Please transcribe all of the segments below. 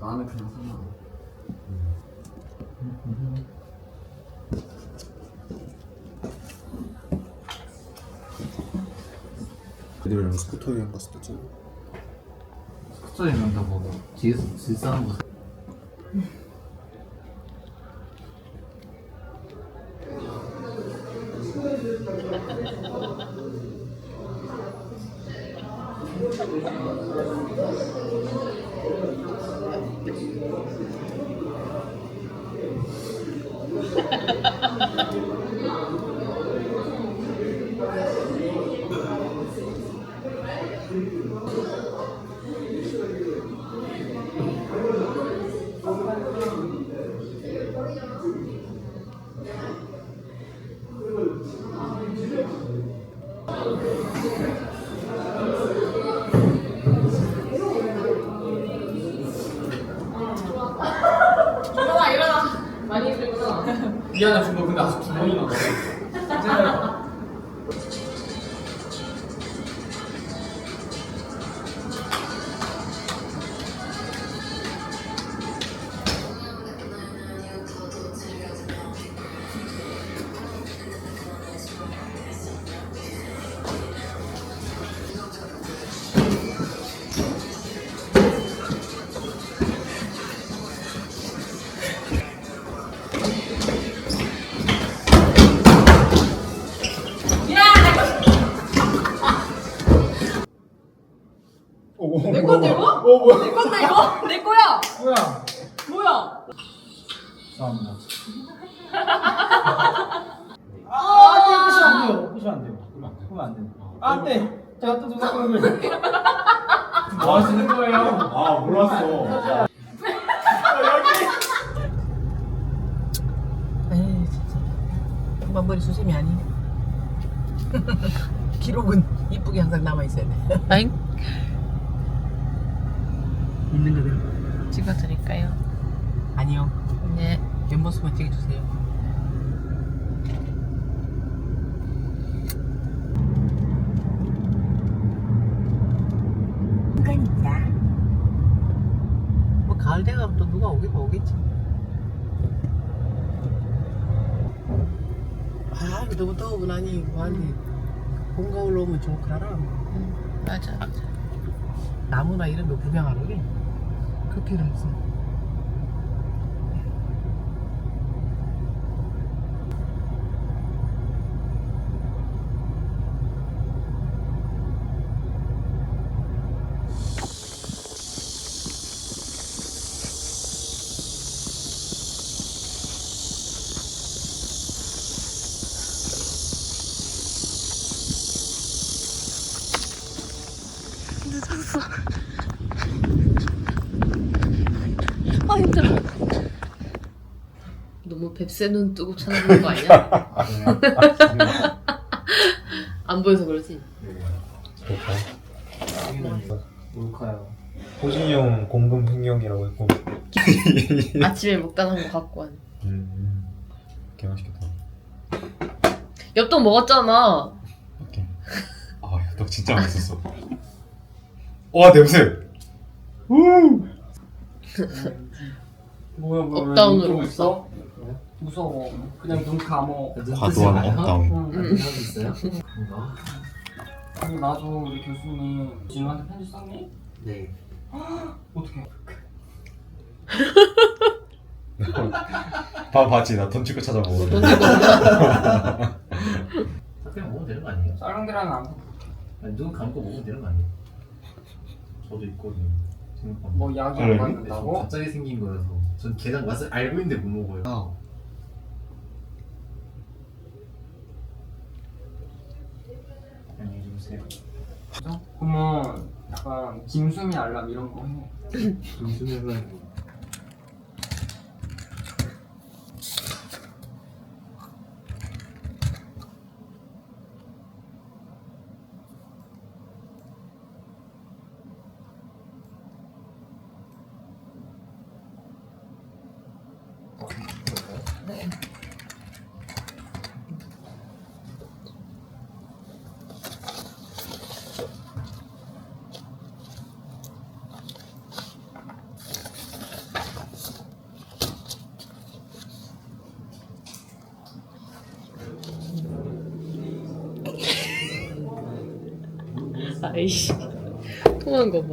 나는 그냥 상관. 애들이랑 스쿠터 여행 갔을 때잖아 숙소에 간다고 뒤에서 질싸는 거. Thank you. 내 건데 이거? 어 뭐야 내 건데 이거? 내 거야 뭐야? 뭐야 죄송합니다. 아, 안 돼요. 부시면 안 돼요. 부시면 안 돼요. 그러면 안 돼요. 아, 안 돼. 제가 또 누가 그러면 뭐 하시는 거예요? 아 몰랐어 에이 진짜 금방머리 수세미 아니 기록은 이쁘게 항상 남아있어야 돼 아잉 있는 그대로 찍어드릴까요? 아니요. 네. 옆모습만 찍어주세요. 뭐 가을 돼가면 또 누가 오긴 오겠지. 아 이거 너무 더우고 나니 뭐하니. 봄 가을 오면 좋더라 음, 맞아 맞아. 나무나 이런 거 구경하러 게 커피를 했어 아 힘들어. 너무 뱁새 눈 뜨고 찾아보는 거 아니야? 안 보여서 그러지. 몰카요. 호진이 형 공금 횡령이라고 했고 아침에 먹다 남은 거 갖고 왔네. 음 개 맛있겠다 엽떡 먹었잖아. 오케이 아 엽떡 진짜 맛있었어 와 냄새 우 뭐야 뭐야? 업다운으로 왜 없어? 없어? 무서워. 그냥 눈 감어. 과도한 업다운 음. 있어요? 뭔가? 아니 나도 우리 교수님 진우한테 편지 썼니? 네. 어떻게? 봐 봤지 나 돈 찍고 주고 그냥 먹으면 되는 거 아니에요? 쌀랑 계란은 안. 아니, 눈 감고 먹으면 되는 거 아니에요? 저도 있거든요. 뭐 약이 아, 안 그래? 근데 좀 맞는다고? 갑자기 생긴 거여서 전 게장 맛을 알고 있는데 못 먹어요. 주무세요. 그죠? 그러면 약간 김수미 알람 이런 거 해. 조심해서 아이씨. 통한 거 봐.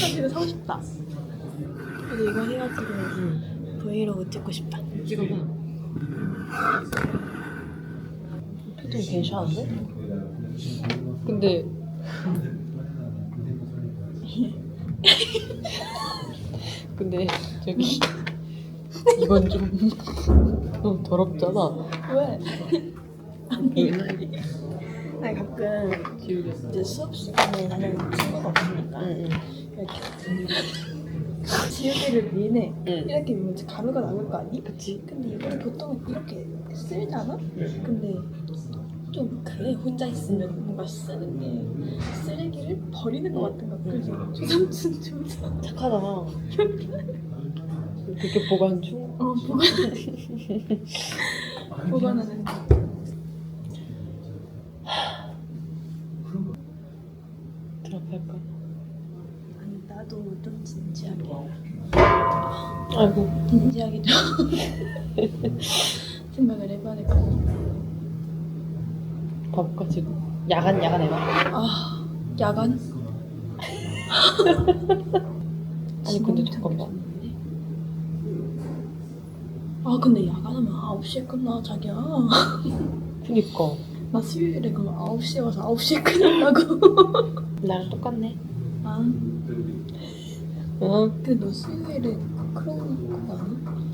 사진을 사고 싶다. 그래서 이거 해가지고 브이로그 찍고 싶다. 찍어봐. 표정 괜찮은데? 근데 근데 저기 이건 좀 너무 더럽잖아. 왜? 유난히 아니 가끔. 이제 수업 시간에 나는 친구가 없으니까 응, 이렇게 지우개를 미네 응. 이렇게 이제 가루가 나올 거 아니? 그치? 근데 이거를 보통 이렇게 쓸잖아? 근데 좀 그래 혼자 있으면 뭔가 쓰는 게 쓰레기를 버리는 것 같은 거 그래서 조삼촌 조삼 착하다. 그렇게 보관 중? 어 보관 보관하는 드랍할까? 아니 나도 좀 진지하게 아이고. 진지하게 좀 생각을 해봐야 될 것 같아 봐볼까 지금? 야간 야간 해봐. 아 야간? 아니 근데 잠깐만. 아 근데 야간하면 9시에 끝나 자기야 그니까 나 수요일에 그럼 9시에 와서 9시에 끝난다고 나랑 똑같네. 아 응. 근데 너 수요일에 그런 거?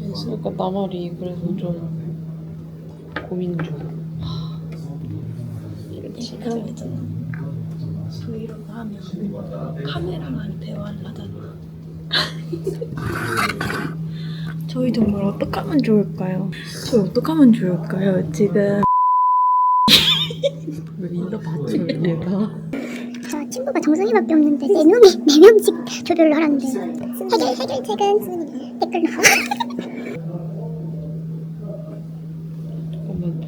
연습? 그러니까 나 말이 그래서 좀 고민 중. 예, 그런 거 있잖아 브이로그 하면 카메라랑 대화를 하잖아 저희 정말 어떻게 하면 좋을까요? 저희 어떻게 하면 좋을까요? 지금 친구가 정승이밖에 없는데 네 명이 네 명씩 조별로 하라는데 해결 해결책은 수능이 댓글로 잠깐만.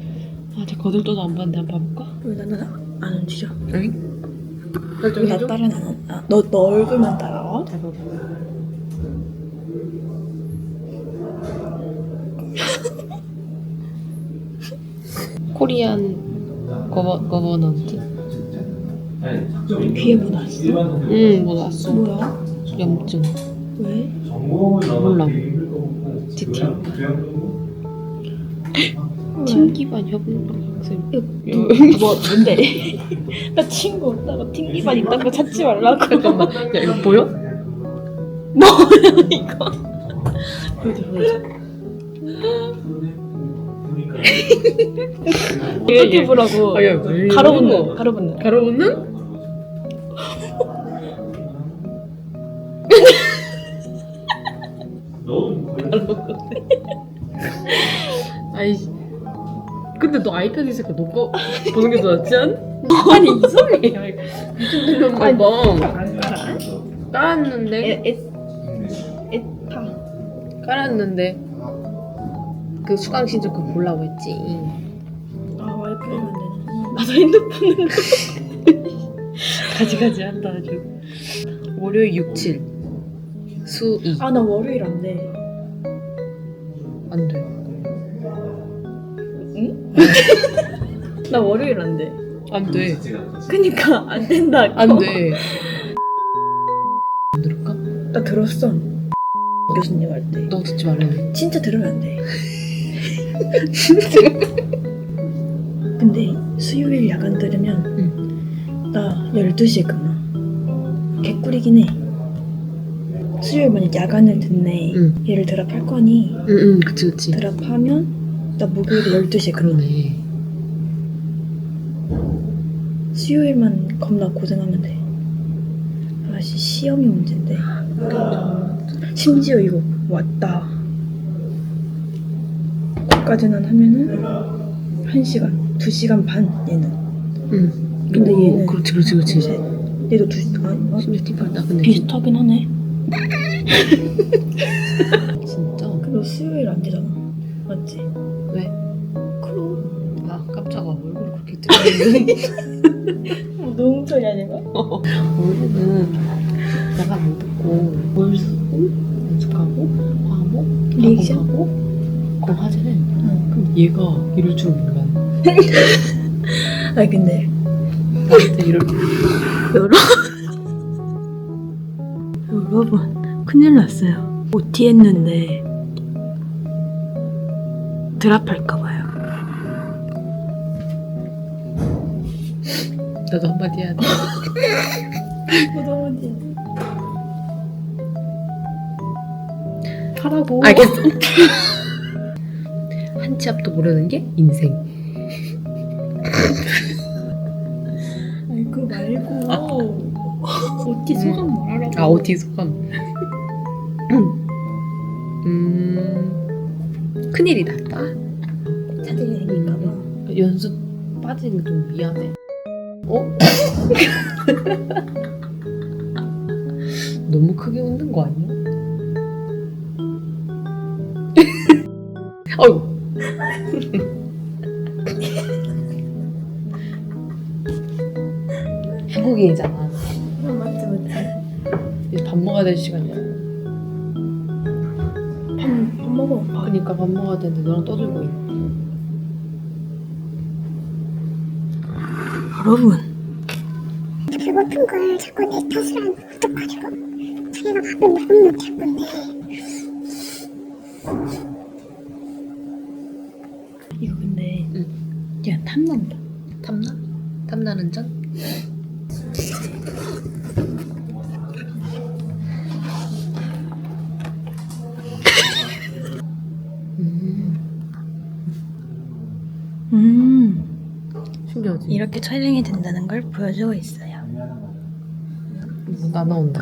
아직 거들떠도 안 봤는데 한번 봐볼까? 왜 나는 안 움직여? 응? 왜나안 움- 아, 너, 너 얼굴만 따라와? 봐봐. 코리안 거버 거버넌트. 귀에 뭐 났어? 응, 뭐 났어. 뭐야? 염증. 왜? 몰라. 디티. 팀 기반 협력 학생. 뭐 뭔데? 나 친구 없다고 튕기만 있다는 거 찾지 말라고 잠깐만. 야 이거 보여? 뭐야 이거 보여줘 보여줘. 어떻게 보라고 가로 붙는? 가로 붙는 가로 붙는? 아이 근데 너 아이패드 있으니까 너거 보는 게 더 낫지 않? 아니 이상해 미친 놈 봐봐. 깔았는데? 에, 에타. 깔았는데? 그 수강 신청 그거 보려고 했지. 아 와이파이만 되는 나도 핸드폰으로 가지가지 한다 아주. 월요일 67 수2 아나 월요일 안 돼. 안돼. 나 월요일 안 돼. 안 돼. 그니까 안 된다. 안 돼. 안 들을까? 나 들었어. 교수님 할 때. 너 듣지 말래. 진짜 들으면 안 돼. 근데 수요일 야간 들으면 나 12시에 끝나. 개꿀이긴 해. 수요일 만약 야간을 듣네. 응. 얘를 드랍할 거니 응 응 그치 그치 드랍하면 나 목요일에 12시에 끝나. 그러네 수요일만 겁나 고생하면 돼. 아씨 시험이 문제인데. 심지어 이거 왔다. 거기까지는 하면은 1시간, 2시간 반 얘는. 응 근데 오, 얘는 그렇지 그렇지 그렇지 이제 얘도 두 아니 어? 심지어 근데 비슷하긴 하네. 진짜 그거 수요일 안 되잖아. 맞지? 왜? 그럼 아 깜짝아 얼굴 그렇게 뜨거우면 뭐 너무 소리 아닌가? 원래는 내가 못 듣고 뭘 쓰고 연습하고 과목 리액션? 하고 그거 하잖아 응. 그럼 얘가 이럴 줄 몰라 아니 근데 나한테 이렇게 여러분 여러분 큰일 났어요 OT 했는데 드랍할까봐요 나도 한마디 해야 돼. 하라고 알겠어. 한 치 앞도 모르는 게 인생. 아니 그거 말고 OT 소감 말하라고 아 어디 소감? 음 큰일이 났다. 차들이 생길까봐 연습 빠지는 게 좀 미안해. 어? 너무 크게 웃는 거 아니야? 어휴. 한국인이잖아. 맞지 맞지 이제 밥 먹어야 될 시간이야. 밥, 밥 먹어 그러니까 밥 먹어야 되는데 너랑 떠들고 있네. 여러분 배고픈 걸 자꾸 내 탓을 하면 어떡하려고 자기가 밥을 먹으면 못할 건데 이거 근데 응. 그냥 탐난다 탐나? 탐나는 전? 음 신기하지? 이렇게 촬영이 된다는 걸 보여주고 있어요 나 나온다.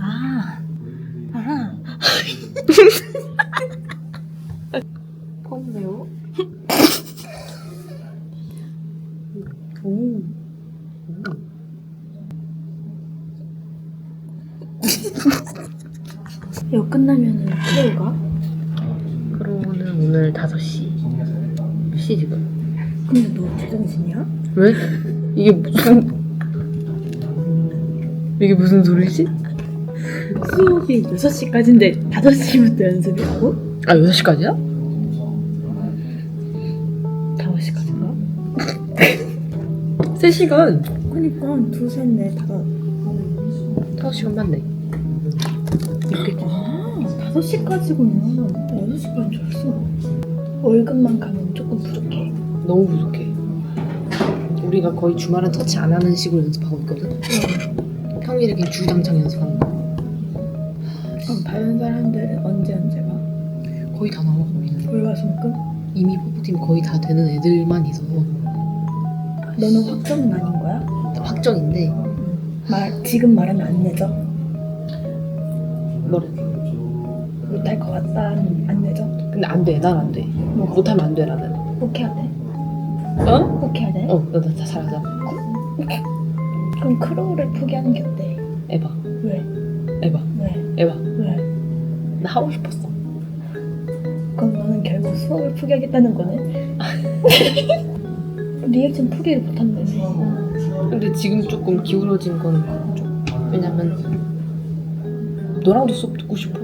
아, 아, 아. 폰 매워? 오. 이거 끝나면은 클레오 가? 그러고는 오늘 5시. 몇 시 지금? 근데 너 제정신이야? 왜? 이게 무슨 이게 무슨 소리지? 수업이 6시까지인데 5시부터 연습이라고? 아 6시까지야? 5시까지인가? 3시간 그니까 둘, 셋, 넷, 다섯 5시간 맞네 있겠지 아 5시까지구나 나 6시까지 줄 알았어 월급만 가면 조금 부족해 너무 부족해 우리가 거의 주말은 터치 안 하는 식으로 연습하고 있거든. 평일에 그냥 주당장 연습하는 거. 그럼 다른 사람들은 언제 언제 가? 거의 다 나와 거기는. 월화수목금? 이미 포프팀 거의 다 되는 애들만 있어서. 너는 확정은 아닌 거야? 확정인데. 말 지금 말하면 안 내죠? 뭐래? 못할 것 같다. 안 내죠? 근데 안 돼 난 안돼. 못하면 안 돼 나는. 꼭 해야 돼? 어? 꼭 해야 돼? 어나다 잘하잖아 그럼 크로우를 포기하는 게 어때? 에바 왜? 에바 왜? 에바 왜? 나 하고 싶었어 그럼 너는 결국 수업을 포기하겠다는 거네? 리액션 포기를 못한다며 근데 지금 조금 기울어진 건 좀. 왜냐면 너랑도 수업 듣고 싶어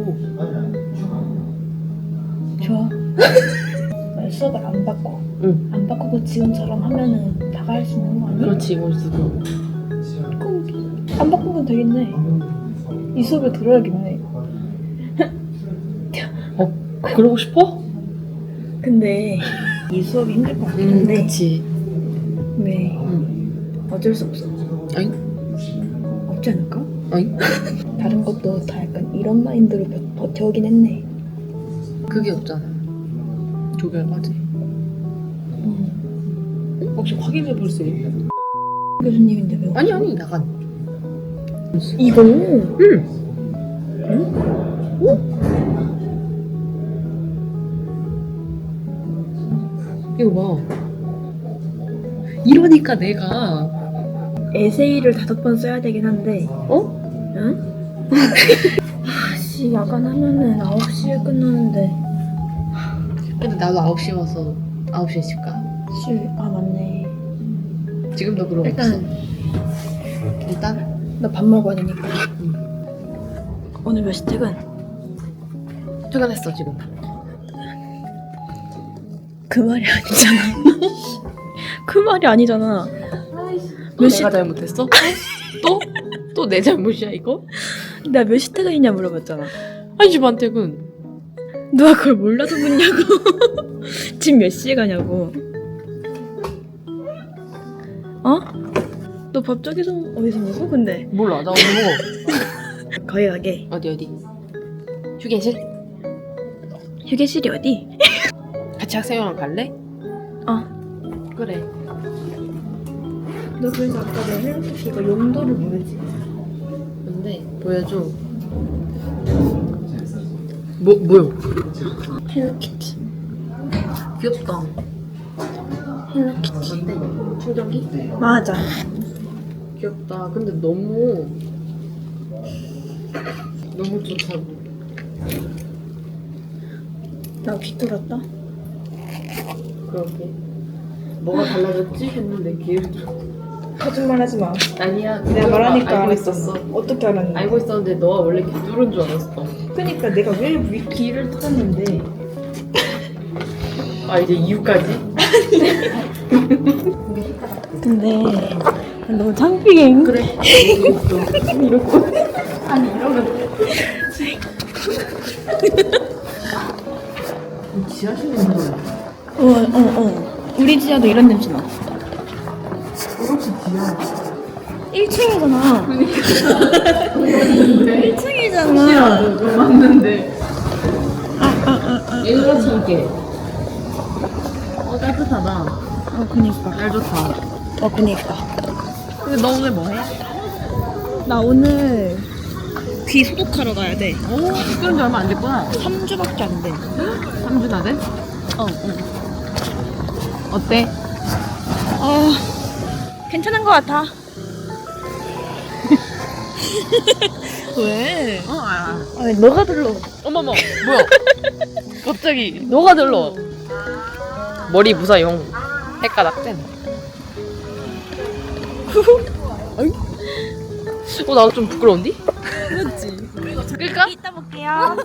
좋아 나 수업을 안 바꿔 응. 안 바꾸고 지금처럼 하면은 다가 할수 있는 거 아니야? 그렇지 멋지고 그럼 안 바꾸면 되겠네 이 수업을 들어야겠네 그러고 싶어? 근데 이 수업이 힘들 것 같긴 음 한데 그치 왜 응. 어쩔 수 없어 아니 없지 않을까? 아니 다른 것도 다 약간 이런 마인드로 버- 버텨오긴 했네 그게 없잖아 조별과제 음. 혹시 확인해 볼 수 있나? 교수님인데 왜 아니 아니 약간 이거 응 이거 봐 이러니까 내가 에세이를 다섯 번 써야 되긴 한데 어? 응? 아씨 야간 하면은 9시에 끝나는데 근데 나도 9시에 와서 9시에 집 가? 쉴아 맞네 지금도 그러고 일단 있어 일단 나 밥 먹어야 되니까 오늘 몇 시 퇴근? 퇴근했어 지금 그 말이 아니잖아 그 말이 아니잖아 또몇 시- 내가 잘못했어? 또? 또 내 잘못이야 이거? 나 몇 시 퇴근이냐 물어봤잖아. 1시 반 퇴근 누가 그걸 몰라서 묻냐고. 집 몇 시에 가냐고. 어? 너 밥 저기서 어디서 먹어? 근데 몰라 나 오늘 먹어 거기 가게. 어디 어디 휴게실? 휴게실이 어디? 같이 학생회관 갈래? 어. 그래 너 그래서 아까 내 헬로키티 이거 용도를 모르지? 근데 보여줘 뭐 뭐요? 헬로키티. 귀엽다 헬로키티. 충전기? 맞아. 귀엽다 근데 너무 너무 좋다고 나 귀 뚫었다. 그렇게 뭐가 달라졌지? 했는데 기회를 좀 거짓말 하지 마. 아니야 내가 말하니까 알고 알았어. 있었어 어떻게 알았는데? 알고 있었는데 너가 원래 귀 뚫은 줄 알았어 그니까 내가 왜 위- 귀를 뚫었는데 아 이제 이유까지? 근데 너무 창피해. 그래. 이러고 아니 이러면. 지하실에 있는 거야. 어 어 어. 우리 지하도 이런 냄새 나. 이렇게 지하. 1층이잖아 그러니까 1층이잖아. 너 맞는데? 얘들아 참게 어 따뜻하다. 어 그니까. 날 좋다. 어 그니까. 근데 너 오늘 뭐 해? 나 오늘 귀 소독하러 가야 돼. 오 그런 지 얼마 안 됐구나. 3주밖에 안 돼. 3주 다 돼? 어, 어때? 어 괜찮은 것 같아. 왜? 어 아. 아니 너가 들러. 어머머 뭐야? 갑자기. 너가 들러 머리 무사용 헷가닥된 어 나도 좀 부끄러운디? 그렇지 끌까? 이따 볼게요